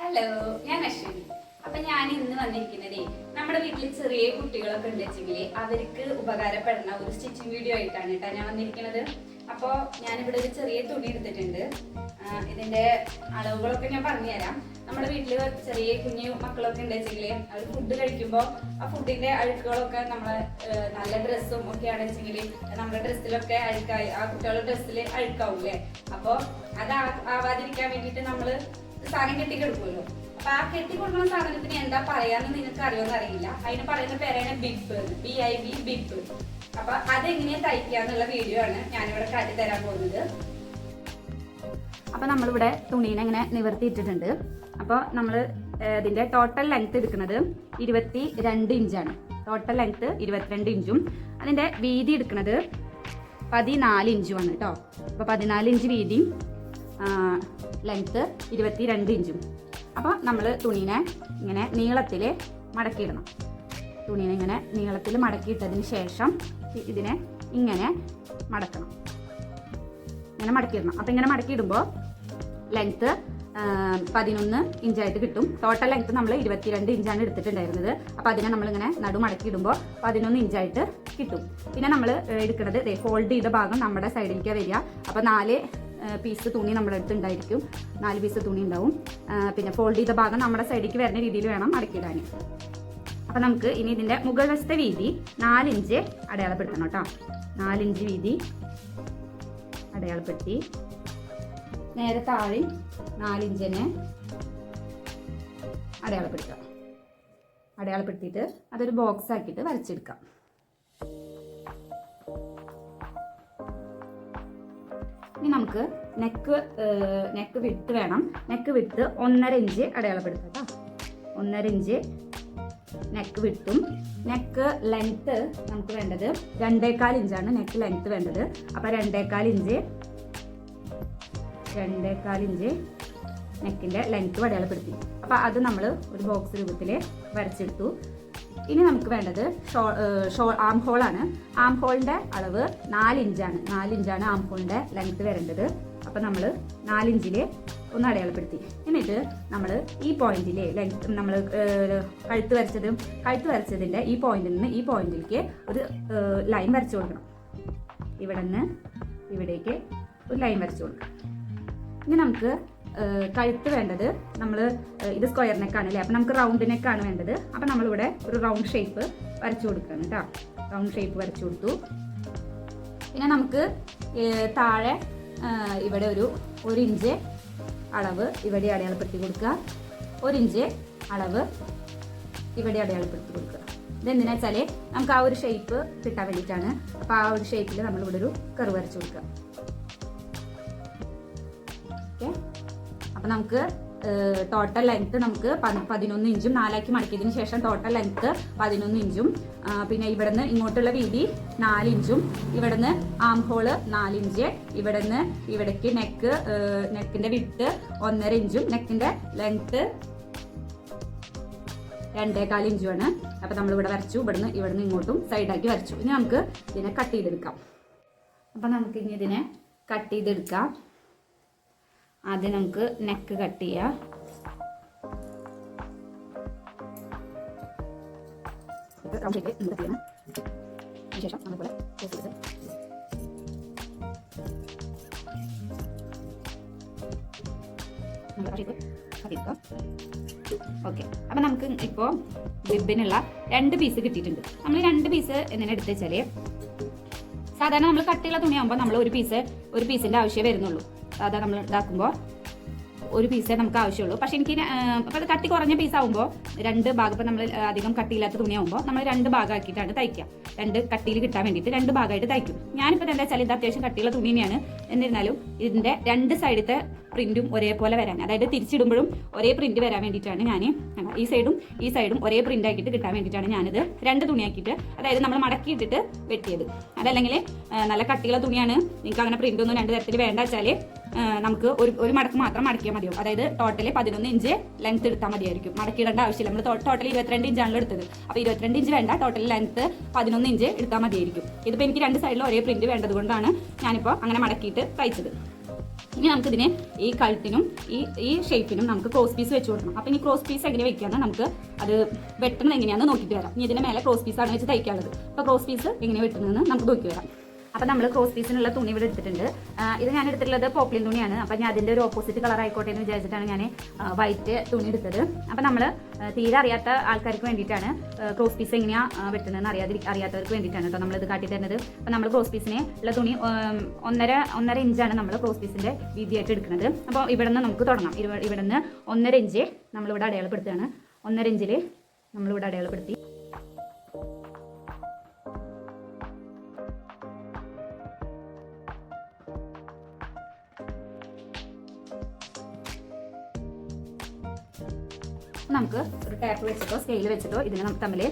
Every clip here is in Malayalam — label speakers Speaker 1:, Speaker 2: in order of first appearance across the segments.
Speaker 1: ഹലോ ഞാൻ അശ്വിനി. അപ്പൊ ഞാൻ ഇന്ന് വന്നിരിക്കുന്നതേ നമ്മുടെ വീട്ടിൽ ചെറിയ കുട്ടികളൊക്കെ ഉണ്ട് വെച്ചെങ്കിൽ അവർക്ക് ഉപകാരപ്പെടുന്ന ഒരു സ്റ്റിച്ചിങ് വീഡിയോ ആയിട്ടാണ് കേട്ടോ ഞാൻ വന്നിരിക്കുന്നത്. അപ്പോൾ ഞാനിവിടെ ഒരു ചെറിയ തുണി എടുത്തിട്ടുണ്ട്. ഇതിന്റെ അളവുകളൊക്കെ ഞാൻ പറഞ്ഞുതരാം. നമ്മുടെ വീട്ടിൽ ചെറിയ കുഞ്ഞു മക്കളൊക്കെ ഉണ്ട് വെച്ചെങ്കിൽ അവർ ഫുഡ് കഴിക്കുമ്പോൾ ആ ഫുഡിന്റെ അഴുക്കുകളൊക്കെ നമ്മളെ നല്ല ഡ്രസ്സും ഒക്കെ വെച്ചെങ്കിൽ നമ്മുടെ ഡ്രസ്സിലൊക്കെ അഴുക്കായി ആ കുട്ടികളുടെ ഡ്രസ്സിൽ അഴുക്കാവൂലേ അപ്പോൾ അത് ആവാതിരിക്കാൻ വേണ്ടിയിട്ട് നമ്മൾ സാധനം കെട്ടിക്കെടുക്കുമല്ലോ. അപ്പൊ ആ കെട്ടിക്കൊടുക്കുന്ന സാധനത്തിന് എന്താ പറയാന്ന് നിങ്ങൾക്ക് അറിയുമെന്ന് അറിയില്ല. അതിന് പറയുന്ന പേരാണ് bib B I B bib അപ്പൊ അതെങ്ങനെയാ തയ്ക്കാന്നുള്ള വീഡിയോ ആണ് ഞാനിവിടെ കാട്ടി തരാൻ പോകുന്നത്. അപ്പൊ നമ്മളിവിടെ തുണീനെ ഇങ്ങനെ നിവർത്തിയിട്ടിട്ടുണ്ട്. അപ്പോൾ നമ്മൾ ഇതിന്റെ ടോട്ടൽ ലെങ്ത് എടുക്കുന്നത് ഇരുപത്തി രണ്ട് ഇഞ്ചാണ് ടോട്ടൽ ലെങ്ത് ഇരുപത്തിരണ്ട് ഇഞ്ചും അതിന്റെ വീതി എടുക്കുന്നത് പതിനാല് ഇഞ്ചുമാണ് കേട്ടോ അപ്പോൾ പതിനാല് ഇഞ്ച് വീതിയും ലെങ്ത്ത് ഇരുപത്തി രണ്ട് ഇഞ്ചും. അപ്പോൾ നമ്മൾ തുണീനെ ഇങ്ങനെ നീളത്തിൽ മടക്കിയിടണം. തുണീനെ ഇങ്ങനെ നീളത്തിൽ മടക്കിയിട്ടതിന് ശേഷം ഇതിനെ ഇങ്ങനെ മടക്കണം. ഇങ്ങനെ മടക്കിയിടണം. അപ്പോൾ ഇങ്ങനെ മടക്കിയിടുമ്പോൾ ലെങ്ത്ത് പതിനൊന്ന് ഇഞ്ചായിട്ട് കിട്ടും. ടോട്ടൽ ലെങ്ത്ത് നമ്മൾ ഇരുപത്തിരണ്ട് ഇഞ്ചാണ് എടുത്തിട്ടുണ്ടായിരുന്നത്. അപ്പോൾ അതിനെ നമ്മളിങ്ങനെ നടു മടക്കിയിടുമ്പോൾ പതിനൊന്ന് ഇഞ്ചായിട്ട് കിട്ടും. പിന്നെ നമ്മൾ എടുക്കുന്നത് ഫോൾഡ് ചെയ്ത ഭാഗം നമ്മുടെ സൈഡിലേക്ക് വരിക. അപ്പോൾ നാല് പീസ് തുണി നമ്മുടെ അടുത്ത് ഉണ്ടായിരിക്കും. നാല് പീസ് തുണി ഉണ്ടാവും. പിന്നെ ഫോൾഡ് ചെയ്ത ഭാഗം നമ്മുടെ സൈഡിലേക്ക് വരുന്ന രീതിയിൽ വേണം മടക്കിയിടാൻ. അപ്പം നമുക്ക് ഇനി ഇതിന്റെ മുകൾ വശത്തെ വീതി നാലിഞ്ച് അടയാളപ്പെടുത്തണം കേട്ടോ. നാലിഞ്ച് വീതി അടയാളപ്പെടുത്തി. നേരെ താഴെ നാലിഞ്ചിനെ അടയാളപ്പെടുത്തുക. അടയാളപ്പെടുത്തിയിട്ട് അതൊരു ബോക്സ് ആക്കിയിട്ട് വരച്ചെടുക്കാം. ഇനി നമുക്ക് നെക്ക് നെക്ക് വിട്ട് വേണം. നെക്ക് വിട്ട് ഒന്നര ഇഞ്ച് അടയാളപ്പെടുത്താം കേട്ടോ ഒന്നര ഇഞ്ച് നെക്ക് വിട്ടും നെക്ക് ലെങ്ത്ത് നമുക്ക് വേണ്ടത് രണ്ടേകാൽ ഇഞ്ചാണ് നെക്ക് ലെങ്ത്ത് വേണ്ടത്. അപ്പോൾ രണ്ടേകാൽ ഇഞ്ച് രണ്ടേകാൽ ഇഞ്ച് നെക്കിന്റെ ലെങ്ത്ത് അടയാളപ്പെടുത്തി. അപ്പോൾ അത് നമ്മൾ ഒരു ബോക്സ് രൂപത്തിൽ വരച്ചെടുത്തു. ഇനി നമുക്ക് വേണ്ടത് ഷോ ഷോ ആം ഹോളാണ് ആം ഹോളിന്റെ അളവ് നാലിഞ്ചാണ് നാലിഞ്ചാണ് ആം ഹോളിന്റെ ലെങ്ത്ത് വരേണ്ടത്. അപ്പോൾ നമ്മൾ നാലിഞ്ചിൽ ഒന്ന് അടയാളപ്പെടുത്തി. എന്നിട്ട് നമ്മൾ ഈ പോയിന്റിലെ ലെങ്ത് നമ്മൾ കഴുത്ത് വരച്ചതും കഴുത്ത് വരച്ചതിന്റെ ഈ പോയിന്റിൽ നിന്ന് ഈ പോയിന്റിലേക്ക് ഒരു ലൈൻ വരച്ചു കൊടുക്കണം. ഇവിടെ നിന്ന് ഇവിടേക്ക് ഒരു ലൈൻ വരച്ചു കൊടുക്കണം ഇനി നമുക്ക് കഴുത്ത് വേണ്ടത് നമ്മൾ ഇത് സ്ക്വയർ നെക്കാണ് അല്ലേ? അപ്പം നമുക്ക് റൗണ്ട് നെക്കാണ് വേണ്ടത്. അപ്പം നമ്മളിവിടെ ഒരു റൗണ്ട് ഷേപ്പ് വരച്ചു കൊടുക്കുകയാണ് കേട്ടോ. റൗണ്ട് ഷേപ്പ് വരച്ചു കൊടുത്തു. പിന്നെ നമുക്ക് താഴെ ഇവിടെ ഒരു ഒരു ഇഞ്ച് അളവ് ഇവിടെ അടയാളപ്പെടുത്തി കൊടുക്കുക. ഒരു ഇഞ്ച് അളവ് ഇവിടെ അടയാളപ്പെടുത്തി കൊടുക്കുക. ഇതെന്തിനാ വെച്ചാൽ നമുക്ക് ആ ഒരു ഷേപ്പ് കിട്ടാൻ വേണ്ടിയിട്ടാണ്. അപ്പോൾ ആ ഒരു ഷേപ്പിൽ നമ്മളിവിടെ ഒരു കറി വരച്ചു കൊടുക്കുക. ഓക്കെ? അപ്പം നമുക്ക് ടോട്ടൽ ലെങ്ത്ത് നമുക്ക് പതിനൊന്ന് ഇഞ്ചും നാലാക്കി മടക്കിയതിന് ശേഷം ടോട്ടൽ ലെങ്ത്ത് പതിനൊന്ന് ഇഞ്ചും പിന്നെ ഇവിടുന്ന് ഇങ്ങോട്ടുള്ള വീതി നാല് ഇഞ്ചും ഇവിടുന്ന് ആം ഹോൾ നാലിഞ്ച് ഇവിടുന്ന് ഇവിടേക്ക് നെക്ക് നെക്കിന്റെ വിട്ട് ഒന്നര ഇഞ്ചും നെക്കിന്റെ ലെങ്ത്ത് രണ്ടേകാൽ ഇഞ്ചുമാണ്. അപ്പം നമ്മൾ ഇവിടെ വരച്ചു ഇവിടുന്ന് ഇവിടുന്ന് ഇങ്ങോട്ടും സൈഡാക്കി വരച്ചു. ഇനി നമുക്ക് ഇതിനെ കട്ട് ചെയ്തെടുക്കാം. അപ്പം നമുക്ക് ഇനി ഇതിനെ കട്ട് ചെയ്തെടുക്കാം. ആദ്യം നമുക്ക് നെക്ക് കട്ട് ചെയ്യാം. ഓക്കെ അപ്പം നമുക്ക് ഇപ്പോ ബിബിനുള്ള രണ്ട് പീസ് കിട്ടിയിട്ടുണ്ട്. നമ്മൾ രണ്ട് പീസ് എങ്ങനെ എടുത്തു വെച്ചാൽ സാധാരണ നമ്മൾ കട്ടിയുള്ള തുണിയാകുമ്പോൾ നമ്മൾ ഒരു പീസ് ഒരു പീസിന്റെ ആവശ്യമേ വരുന്നുള്ളൂ. സാധാരണ നമ്മൾ ഇതാക്കുമ്പോൾ ഒരു പീസേ നമുക്ക് ആവശ്യമുള്ളൂ. പക്ഷെ എനിക്ക് അപ്പോൾ അത് കട്ടി കുറഞ്ഞ പീസ് ആകുമ്പോൾ രണ്ട് ഭാഗം ഇപ്പോൾ നമ്മൾ അധികം കട്ടിയില്ലാത്ത തുണിയാകുമ്പോൾ നമ്മൾ രണ്ട് ഭാഗമാക്കിയിട്ടാണ് തയ്ക്കുക. രണ്ട് കട്ടിയിൽ കിട്ടാൻ വേണ്ടിയിട്ട് രണ്ട് ഭാഗമായിട്ട് തയ്ക്കും. ഞാനിപ്പോൾ എന്താ വെച്ചാൽ ഇത് അത്യാവശ്യം കട്ടിയുള്ള തുണി തന്നെയാണ്. എന്നിരുന്നാലും ഇതിന്റെ രണ്ട് സൈഡത്തെ പ്രിന്റും ഒരേപോലെ വരാൻ അതായത് തിരിച്ചിടുമ്പോഴും ഒരേ പ്രിന്റ് വരാൻ വേണ്ടിയിട്ടാണ് ഞാൻ ഈ സൈഡും ഈ സൈഡും ഒരേ പ്രിന്റ് ആക്കിയിട്ട് കിട്ടാൻ വേണ്ടിയിട്ടാണ് ഞാനിത് രണ്ട് തുണിയാക്കിയിട്ട് അതായത് നമ്മൾ മടക്കിയിട്ടിട്ട് വെട്ടിയത്. അതല്ലെങ്കിൽ നല്ല കട്ടിയുള്ള തുണിയാണ്. നിങ്ങൾക്ക് അങ്ങനെ പ്രിന്റ് ഒന്നും രണ്ട് തരത്തിൽ വേണ്ട വെച്ചാൽ നമുക്ക് ഒരു ഒരു മടക്ക് മാത്രം മടക്കിയാൽ മതിയോ അതായത് ടോട്ടലി പതിനൊന്ന് ഇഞ്ച് ലെങ്ത് എടുത്താൽ മതിയായിരിക്കും. മടക്കിയിടേണ്ട ആവശ്യമില്ല. നമ്മൾ ടോട്ടലി ഇരുപത്തിരണ്ട് ഇഞ്ചാണല്ലോ എടുത്തത്. അപ്പോൾ ഇരുപത്തിരണ്ട് ഇഞ്ച് വേണ്ട ടോട്ടൽ ലെങ്ത് പതിനൊന്ന് ഇഞ്ച് എടുത്താൽ മതിയായിരിക്കും. ഇതിപ്പോൾ എനിക്ക് രണ്ട് സൈഡിലും ഒരേ പ്രിന്റ് വേണ്ടത് കൊണ്ടാണ് ഞാനിപ്പോൾ അങ്ങനെ മടക്കിയിട്ട് തയ്ച്ചത്. ഇനി നമുക്കിതിനെ ഈ കഴുത്തിനും ഈ ഈ ഷേപ്പിനും നമുക്ക് ക്രോസ് പീസ് വെച്ച് കൊടുക്കണം. അപ്പോൾ ഇനി ക്രോസ് പീസ് എങ്ങനെ വെക്കാന്ന് നമുക്ക് അത് വെട്ടുന്നത് എങ്ങനെയാണെന്ന് നോക്കിയിട്ട് വരാം. ഇനി ഇതിന്റെ മേലെ ക്രോസ് പീസാണ് വെച്ച് തയ്ക്കാനുള്ളത്. അപ്പോൾ ക്രോസ് പീസ് എങ്ങനെ വെട്ടുന്നതെന്ന് നമുക്ക് നോക്കി വരാം. അപ്പം നമ്മൾ ക്രോസ് പീസിനുള്ള തുണി ഇവിടെ എടുത്തിട്ടുണ്ട്. ഇത് ഞാൻ എടുത്തിട്ടുള്ളത് പോപ്ലിൻ തുണിയാണ്. അപ്പോൾ ഞാൻ അതിന്റെ ഒരു ഓപ്പോസിറ്റ് കളർ ആയിക്കോട്ടെ എന്ന് വിചാരിച്ചിട്ടാണ് ഞാൻ വൈറ്റ് തുണി എടുത്തത്. അപ്പോൾ നമ്മൾ തീരെ അറിയാത്ത ആൾക്കാർക്ക് വേണ്ടിയിട്ടാണ് ക്രോസ് പീസ് എങ്ങനെയാണ് വെട്ടുന്നതെന്ന് അറിയാതി അറിയാത്തവർക്ക് വേണ്ടിയിട്ടാണ് കേട്ടോ കാട്ടി തരുന്നത്. അപ്പോൾ നമ്മൾ ക്രോസ് പീസിനെ ഉള്ള തുണി ഒന്നര ഒന്നര ഇഞ്ചാണ് നമ്മൾ ക്രോസ് പീസിന്റെ വീതിയായിട്ട് എടുക്കുന്നത്. അപ്പോൾ ഇവിടെ നിന്ന് നമുക്ക് തുടങ്ങാം. ഇവ- ഇവിടെ നിന്ന് ഒന്നര ഇഞ്ച് നമ്മളിവിടെ അടയാളപ്പെടുത്തുകയാണ്. ഒന്നര ഇഞ്ചിൽ നമ്മളിവിടെ അടയാളപ്പെടുത്തി. നമുക്ക് ഒരു ടേപ്പ് വെച്ചിട്ടോ സ്കെയിൽ വെച്ചിട്ടോ ഇതിനെ തമ്മിൽ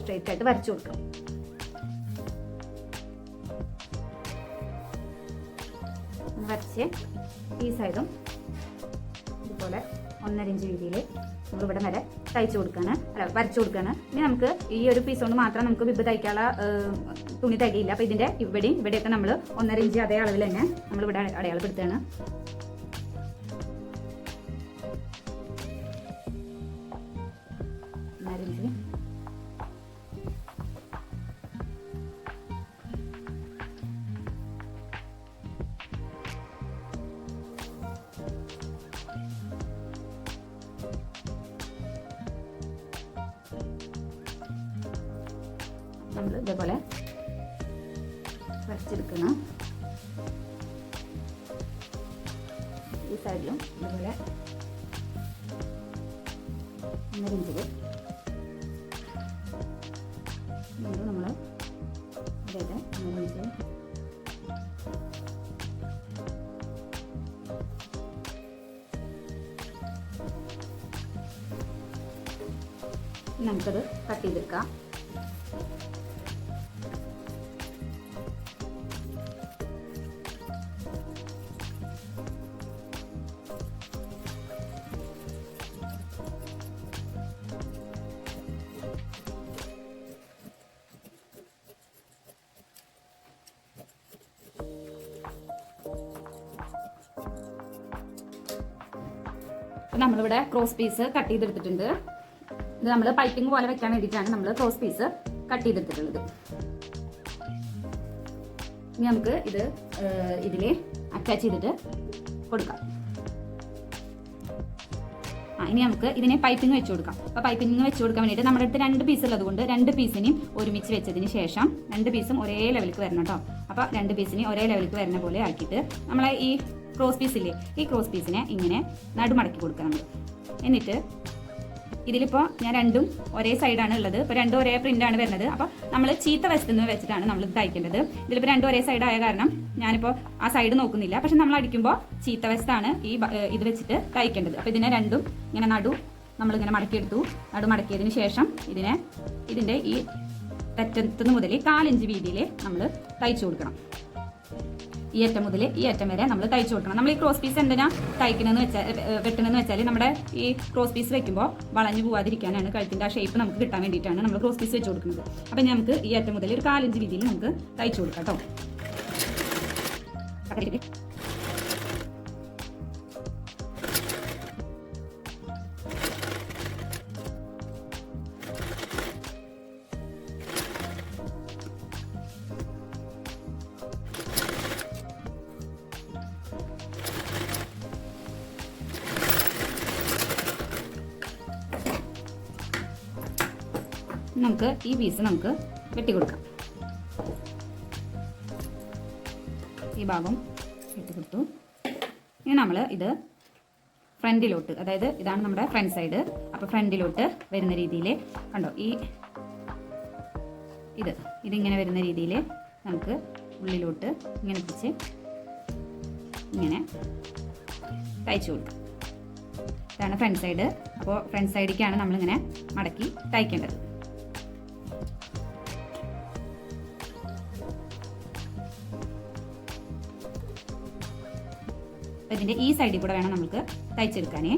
Speaker 1: സ്ട്രെയിറ്റ് ആയിട്ട് വരച്ചു കൊടുക്കാം. വരച്ച് ഈ സൈഡും ഇതുപോലെ ഒന്നര ഇഞ്ച് വീതിയിൽ നമ്മൾ ഇവിടെ വരെ തയ്ച്ചു കൊടുക്കാണ്. അല്ല വരച്ചു കൊടുക്കാണ്. ഇനി നമുക്ക് ഈ ഒരു പീസ് കൊണ്ട് മാത്രം നമുക്ക് വിബ് തയ്ക്കാനുള്ള തുണി തികയില്ല. അപ്പോൾ ഇതിന്റെ ഇവിടെയും ഇവിടെയൊക്കെ നമ്മൾ ഒന്നര ഇഞ്ച് അതേ അളവിൽ തന്നെ നമ്മൾ നമ്മളിവിടെ അടയാളപ്പെടുത്തുകയാണ്. നമ്മൾ ഇതേപോലെ വരച്ചെടുക്കണം. ഈ സൈഡിലും ഇതുപോലെ ഒന്നര ഇഞ്ചിൽ നമ്മൾ അതായത് ഒന്നര ഇഞ്ച് നമുക്കത് കട്ട് ചെയ്തെടുക്കാം. അപ്പോൾ നമ്മളിവിടെ ക്രോസ് പീസ് കട്ട് ചെയ്തെടുത്തിട്ടുണ്ട്. ഇത് നമ്മൾ പൈപ്പിംഗ് പോലെ വെക്കാൻ വേണ്ടിയിട്ടാണ് നമ്മൾ ക്രോസ് പീസ് കട്ട് ചെയ്തെടുത്തിട്ടുള്ളത്. ഇനി നമുക്ക് ഇത് ഇതിൽ അറ്റാച്ച് ചെയ്തിട്ട് കൊടുക്കാം. ആ ഇനി നമുക്ക് ഇതിനെ പൈപ്പിംഗ് വെച്ച് കൊടുക്കാം. അപ്പോൾ പൈപ്പിംഗ് വെച്ച് കൊടുക്കാൻ വേണ്ടിയിട്ട് നമ്മുടെ അടുത്ത് രണ്ട് പീസ് ഉള്ളത് കൊണ്ട് രണ്ട് പീസിനെയും ഒരുമിച്ച് വെച്ചതിന് ശേഷം രണ്ട് പീസും ഒരേ ലെവലിൽ വരണം കേട്ടോ അപ്പോൾ രണ്ട് പീസിനെയും ഒരേ ലെവലിൽ വരുന്ന പോലെ ആക്കിയിട്ട് നമ്മളെ ഈ ക്രോസ് പീസ് ഇല്ലേ? ഈ ക്രോസ് പീസിനെ ഇങ്ങനെ നടുമടക്കി നമ്മൾ. എന്നിട്ട് ഇതിലിപ്പോൾ ഞാൻ രണ്ടും ഒരേ സൈഡാണ് ഉള്ളത്. ഇപ്പോൾ രണ്ടും ഒരേ പ്രിന്റാണ് വരുന്നത്. അപ്പോൾ നമ്മൾ ചീത്ത വശത്ത് നിന്ന് വെച്ചിട്ടാണ് നമ്മൾ തയ്ക്കേണ്ടത്. ഇതിലിപ്പോൾ രണ്ടും ഒരേ സൈഡ് ആയ കാരണം ഞാനിപ്പോൾ ആ സൈഡ് നോക്കുന്നില്ല. പക്ഷെ നമ്മൾ അടിക്കുമ്പോൾ ചീത്ത വശത്താണ് ഈ ഇത് വെച്ചിട്ട് തയ്ക്കേണ്ടത്. അപ്പോൾ ഇതിനെ രണ്ടും ഇങ്ങനെ നടു നമ്മളിങ്ങനെ മടക്കിയെടുത്തു. നടു മടക്കിയതിന് ശേഷം ഇതിനെ ഇതിന്റെ ഈ തെറ്റത്തുനിന്ന് മുതൽ കാലിഞ്ച് വീതിയിൽ നമ്മൾ തയ്ച്ചു കൊടുക്കണം. ഈ അറ്റം മുതൽ ഈ അറ്റം വരെ നമ്മൾ തയ്ച്ചു കൊടുക്കണം. നമ്മൾ ഈ ക്രോസ് പീസ് എന്തിനാ തയ്ക്കണമെന്ന് വെച്ചാൽ വെട്ടണമെന്ന് വെച്ചാൽ നമ്മുടെ ഈ ക്രോസ് പീസ് വെക്കുമ്പോൾ വളഞ്ഞു പോവാതിരിക്കാനാണ് കഴുത്തിന്റെ ആ ഷേപ്പ് നമുക്ക് കിട്ടാൻ വേണ്ടിയിട്ടാണ് നമ്മൾ ക്രോസ് പീസ് വെച്ച് കൊടുക്കുന്നത്. അപ്പം നമുക്ക് ഈ അറ്റം മുതൽ ഒരു കാലഞ്ച് രീതിയിൽ നമുക്ക് തയ്ച്ചു കൊടുക്കാം കേട്ടോ. നമുക്ക് ഈ പീസ് നമുക്ക് വെട്ടി കൊടുക്കാം ഈ ഭാഗം വെട്ടി കൊടുത്തു ഇനി നമ്മൾ ഇത് ഫ്രണ്ടിലോട്ട് അതായത് ഇതാണ് നമ്മുടെ ഫ്രണ്ട് സൈഡ് അപ്പോൾ ഫ്രണ്ടിലോട്ട് വരുന്ന രീതിയിൽ കണ്ടോ ഈ ഇത് ഇതിങ്ങനെ വരുന്ന രീതിയിൽ നമുക്ക് ഉള്ളിലോട്ട് ഇങ്ങനെ പിടിച്ച് ഇങ്ങനെ തയ്ച്ചു കൊടുക്കാം. ഇതാണ് ഫ്രണ്ട് സൈഡ് അപ്പോൾ ഫ്രണ്ട് സൈഡിലേക്കാണ് നമ്മളിങ്ങനെ മടക്കി തയ്ക്കേണ്ടത്. അതിന്റെ ഈ സൈഡിൽ കൂടെ വേണം നമുക്ക് തയ്ച്ചെടുക്കാനേ.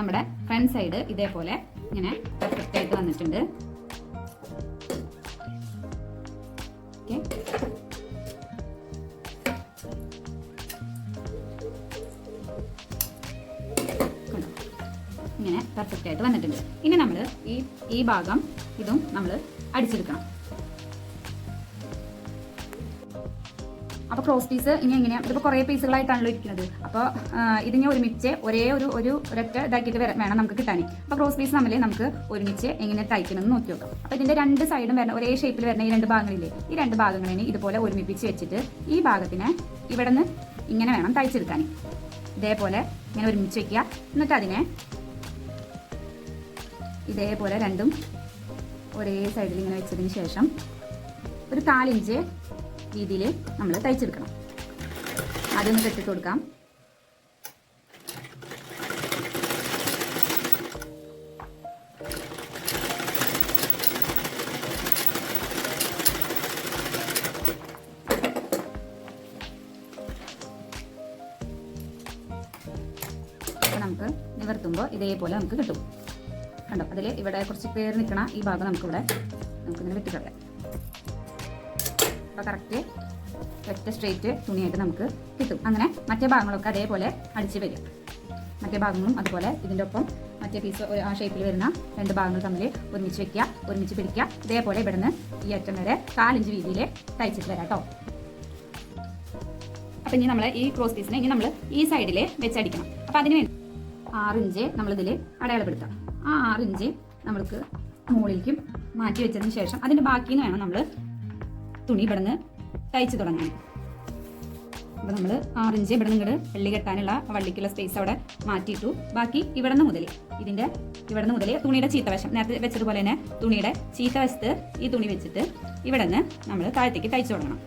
Speaker 1: നമ്മുടെ ഫ്രണ്ട് സൈഡ് ഇതേപോലെ ഇങ്ങനെ പെർഫെക്റ്റ് ആയിട്ട് വന്നിട്ടുണ്ട്. ഓക്കെ. ഇങ്ങനെ പെർഫെക്റ്റ് ആയിട്ട് വന്നിട്ടുണ്ട്. ഇനി നമ്മൾ ഈ ഈ ഭാഗം ഇതും നമ്മൾ അടിച്ചെടുക്കണം. ക്രോസ് പീസ് ഇനി എങ്ങനെയാണ് ഇതിപ്പോൾ കുറേ പീസുകളായിട്ടാണല്ലോ ഇരിക്കുന്നത്. അപ്പോൾ ഇതിനെ ഒരുമിച്ച് ഒരേ ഒരു ഒരു ഒരൊറ്റ ഇതാക്കിയിട്ട് വേണം നമുക്ക് കിട്ടാൻ അപ്പോൾ ക്രോസ് പീസ് തമ്മിൽ നമുക്ക് ഒരുമിച്ച് എങ്ങനെ തയ്ക്കണമെന്ന് നോക്കി നോക്കാം. അപ്പോൾ ഇതിന്റെ രണ്ട് സൈഡും വരണം ഒരേ ഷേപ്പിൽ വരുന്ന ഈ രണ്ട് ഭാഗങ്ങളില്ലേ? ഈ രണ്ട് ഭാഗങ്ങളിനെ ഇതുപോലെ ഒരുമിപ്പിച്ച് വെച്ചിട്ട് ഈ ഭാഗത്തിനെ ഇവിടെ ഇങ്ങനെ വേണം തയ്ച്ചെടുക്കാൻ ഇതേപോലെ ഇങ്ങനെ ഒരുമിച്ച് വെക്കുക. എന്നിട്ട് അതിനെ ഇതേപോലെ രണ്ടും ഒരേ സൈഡിൽ ഇങ്ങനെ വെച്ചതിന് ശേഷം ഒരു കാലിഞ്ച് രീതിയിൽ നമ്മൾ തയ്ച്ചെടുക്കണം. ആദ്യം ഒന്ന് കെട്ടിട്ട് കൊടുക്കാം. നമുക്ക് നിവർത്തുമ്പോൾ ഇതേപോലെ നമുക്ക് കിട്ടും. കണ്ടോ? അതിൽ ഇവിടെ കുറച്ച് പേര് നിൽക്കണ ഈ ഭാഗം നമുക്കിവിടെ നമുക്കിങ്ങനെ വെട്ടിക്കളയാം അപ്പോൾ കറക്റ്റ് ഒറ്റ സ്ട്രെയിറ്റ് തുണിയായിട്ട് നമുക്ക് കിട്ടും. അങ്ങനെ മറ്റേ ഭാഗങ്ങളൊക്കെ അതേപോലെ അടിച്ച് വരും. മറ്റേ ഭാഗങ്ങളും അതുപോലെ ഇതിന്റെ ഒപ്പം മറ്റേ പീസ് ആ ഷേപ്പിൽ വരുന്ന രണ്ട് ഭാഗങ്ങൾ തമ്മിൽ ഒരുമിച്ച് വെക്കുക ഒരുമിച്ച് പിടിക്കുക. ഇതേപോലെ ഇവിടുന്ന് ഈ അറ്റം വരെ കാലിഞ്ച് വീതിയിൽ തയ്ച്ചിട്ട് വരാം കേട്ടോ അപ്പം ഇനി നമ്മൾ ഈ ക്രോസ് പീസിനെ ഇനി നമ്മൾ ഈ സൈഡിൽ വെച്ചടിക്കണം അപ്പം അതിന് വേണ്ടി ആറിഞ്ച് നമ്മളിതിൽ അടയാളപ്പെടുത്താം. ആ ആറിഞ്ച് നമ്മൾക്ക് മുകളിലേക്കും മാറ്റി വെച്ചതിന് ശേഷം അതിന്റെ ബാക്കിന്ന് വേണം നമ്മൾ തുണി ഇവിടെ നിന്ന് തുടങ്ങണം അപ്പോൾ നമ്മൾ ആറിഞ്ച് ഇവിടെ നിന്ന് വെള്ളി കെട്ടാനുള്ള വള്ളിക്കുള്ള സ്പേസ് അവിടെ മാറ്റിയിട്ടു. ബാക്കി ഇവിടെ നിന്ന് മുതൽ ഇതിന്റെ ഇവിടെ നിന്ന് മുതൽ തുണിയുടെ ചീത്തവശം നേരത്തെ വെച്ചതുപോലെ തന്നെ തുണിയുടെ ചീത്തവശത്ത് ഈ തുണി വെച്ചിട്ട് ഇവിടെ നിന്ന് നമ്മൾ താഴത്തേക്ക് തയ്ച്ചു തുടങ്ങണം.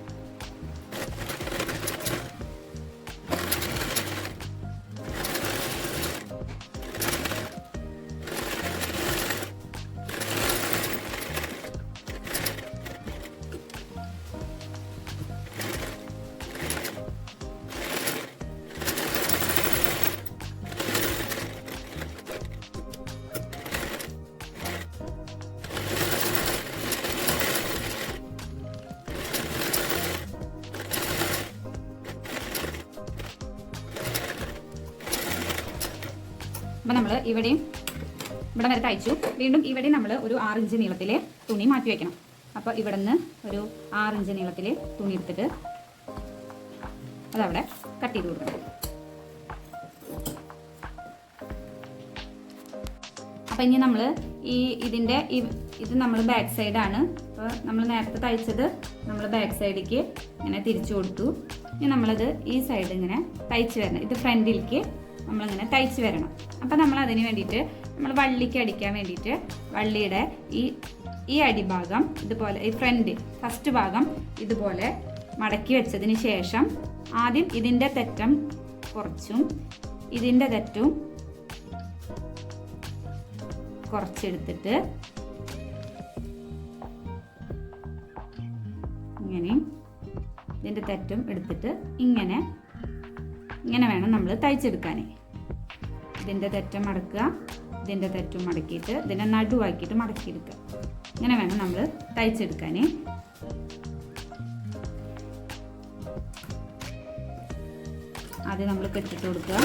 Speaker 1: അപ്പം നമ്മൾ ഇവിടെയും ഇവിടെ വരെ തയ്ച്ചു. വീണ്ടും ഇവിടെ നമ്മൾ ഒരു ആറ് ഇഞ്ച് നീളത്തിൽ തുണി മാറ്റി വെക്കണം. അപ്പോൾ ഇവിടെ നിന്ന് ഒരു ആറ് ഇഞ്ച് നീളത്തിൽ തുണി എടുത്തിട്ട് അതവിടെ കട്ട് ചെയ്ത് കൊടുക്കണം. അപ്പം ഇനി നമ്മൾ ഈ ഇതിന്റെ ഇത് നമ്മൾ ബാക്ക് സൈഡാണ് അപ്പോൾ നമ്മൾ നേരത്തെ തയ്ച്ചത് നമ്മൾ ബാക്ക് സൈഡിലേക്ക് ഇങ്ങനെ തിരിച്ചു കൊടുത്തു. ഇനി നമ്മളത് ഈ സൈഡ് ഇങ്ങനെ തയ്ച്ച് വരണം. ഇത് ഫ്രണ്ടിലേക്ക് നമ്മളിങ്ങനെ തയ്ച്ച് വരണം. അപ്പം നമ്മൾ അതിന് വേണ്ടിയിട്ട് നമ്മൾ വള്ളിക്ക് അടിക്കാൻ വേണ്ടിയിട്ട് വള്ളിയുടെ ഈ ഈ അടിഭാഗം ഇതുപോലെ ഈ ഫ്രണ്ട് ഫസ്റ്റ് ഭാഗം ഇതുപോലെ മടക്കി വെച്ചതിന് ശേഷം ആദ്യം ഇതിന്റെ തെറ്റം കുറച്ചും ഇതിന്റെ തെറ്റും കുറച്ചെടുത്തിട്ട് ഇങ്ങനെ ഇതിന്റെ തെറ്റും എടുത്തിട്ട് ഇങ്ങനെ ഇങ്ങനെ വേണം നമ്മൾ തയ്ച്ചെടുക്കാൻ ഇതിന്റെ തെറ്റം മടക്കുക. ഇതിന്റെ തെറ്റും മടക്കിയിട്ട് ഇതിനെ നടുവാക്കിയിട്ട് മടക്കിയെടുക്കുക. ഇങ്ങനെ വേണം നമ്മൾ തയ്ച്ചെടുക്കാൻ ആദ്യം നമ്മൾ കെട്ടിട്ട് കൊടുക്കുക.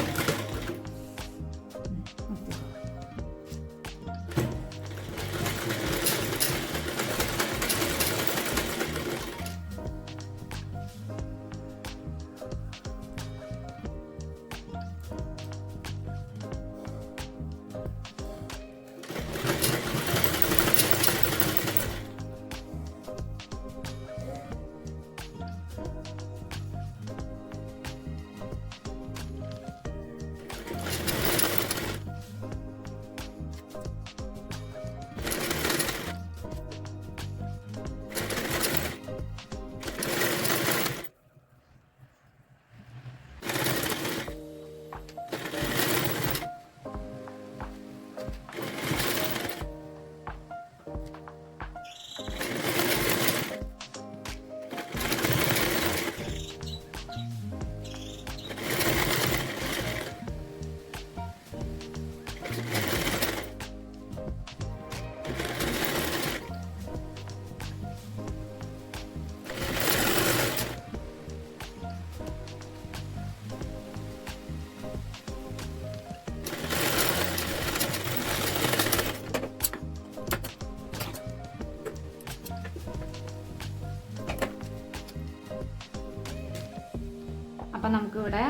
Speaker 1: അപ്പം നമുക്കിവിടെ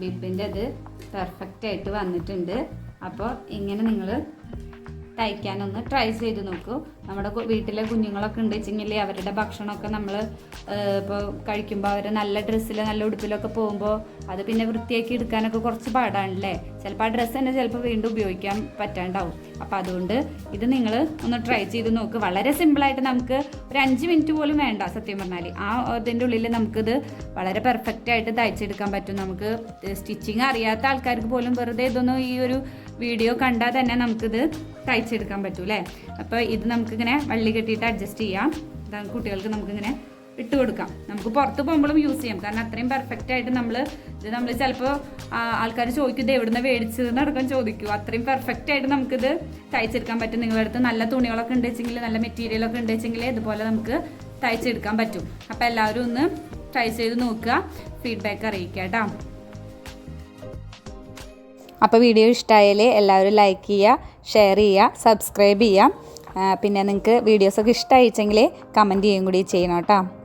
Speaker 1: ബിബിന്റെ ഇത് പെർഫെക്റ്റ് ആയിട്ട് വന്നിട്ടുണ്ട്. അപ്പോൾ ഇങ്ങനെ നിങ്ങൾ തയ്ക്കാനൊന്ന് ട്രൈ ചെയ്ത് നോക്കൂ. നമ്മുടെ വീട്ടിലെ കുഞ്ഞുങ്ങളൊക്കെ ഉണ്ട് വെച്ചെങ്കിൽ അവരുടെ ഭക്ഷണമൊക്കെ നമ്മൾ ഇപ്പോൾ കഴിക്കുമ്പോൾ അവർ നല്ല ഡ്രസ്സിൽ നല്ല ഉടുപ്പിലൊക്കെ പോകുമ്പോൾ അത് പിന്നെ വൃത്തിയാക്കി എടുക്കാനൊക്കെ കുറച്ച് പാടാണല്ലേ? ചിലപ്പോൾ ആ ഡ്രസ്സ് തന്നെ ചിലപ്പോൾ വീണ്ടും ഉപയോഗിക്കാൻ പറ്റാണ്ടാവും. അപ്പോൾ അതുകൊണ്ട് ഇത് നിങ്ങൾ ഒന്ന് ട്രൈ ചെയ്ത് നോക്ക്. വളരെ സിമ്പിളായിട്ട് നമുക്ക് ഒരു അഞ്ച് മിനിറ്റ് പോലും വേണ്ട സത്യം പറഞ്ഞാൽ ആ ഇതിന്റെ ഉള്ളിൽ നമുക്കിത് വളരെ പെർഫെക്റ്റ് ആയിട്ട് തയ്ച്ചെടുക്കാൻ പറ്റും. നമുക്ക് സ്റ്റിച്ചിങ് അറിയാത്ത ആൾക്കാർക്ക് പോലും വെറുതെ ഇതൊന്നും ഈ ഒരു വീഡിയോ കണ്ടാൽ തന്നെ നമുക്കിത് തയ്ച്ചെടുക്കാൻ പറ്റും അല്ലേ അപ്പോൾ ഇത് നമുക്കിങ്ങനെ വള്ളി കെട്ടിയിട്ട് അഡ്ജസ്റ്റ് ചെയ്യാം. കുട്ടികൾക്ക് നമുക്കിങ്ങനെ ഇട്ട് കൊടുക്കാം. നമുക്ക് പുറത്ത് പോകുമ്പോഴും യൂസ് ചെയ്യാം. കാരണം അത്രയും പെർഫെക്റ്റ് ആയിട്ട് നമ്മൾ ഇത് നമ്മൾ ചിലപ്പോൾ ആൾക്കാർ ചോദിക്കും ഇത് എവിടുന്ന് മേടിച്ചത് നടക്കാൻ ചോദിക്കും. അത്രയും പെർഫെക്റ്റ് ആയിട്ട് നമുക്കിത് തയ്ച്ചെടുക്കാൻ പറ്റും. നിങ്ങളുടെ അടുത്ത് നല്ല തുണികളൊക്കെ ഉണ്ട് വെച്ചെങ്കിൽ നല്ല മെറ്റീരിയലൊക്കെ ഉണ്ട് വെച്ചെങ്കിൽ ഇതുപോലെ നമുക്ക് തയ്ച്ചെടുക്കാൻ പറ്റും. അപ്പോൾ എല്ലാവരും ഒന്ന് ട്രൈ ചെയ്ത് നോക്കുക. ഫീഡ്ബാക്ക് അറിയിക്കുക കേട്ടോ.
Speaker 2: അപ്പോൾ വീഡിയോ ഇഷ്ടമായാൽ എല്ലാവരും ലൈക്ക് ചെയ്യുക ഷെയർ ചെയ്യുക സബ്സ്ക്രൈബ് ചെയ്യുക പിന്നെ നിങ്ങൾക്ക് വീഡിയോസൊക്കെ ഇഷ്ടമായിച്ചെങ്കിൽ കമന്റ് ചെയ്യുകയും കൂടി ചെയ്യണം കേട്ടോ.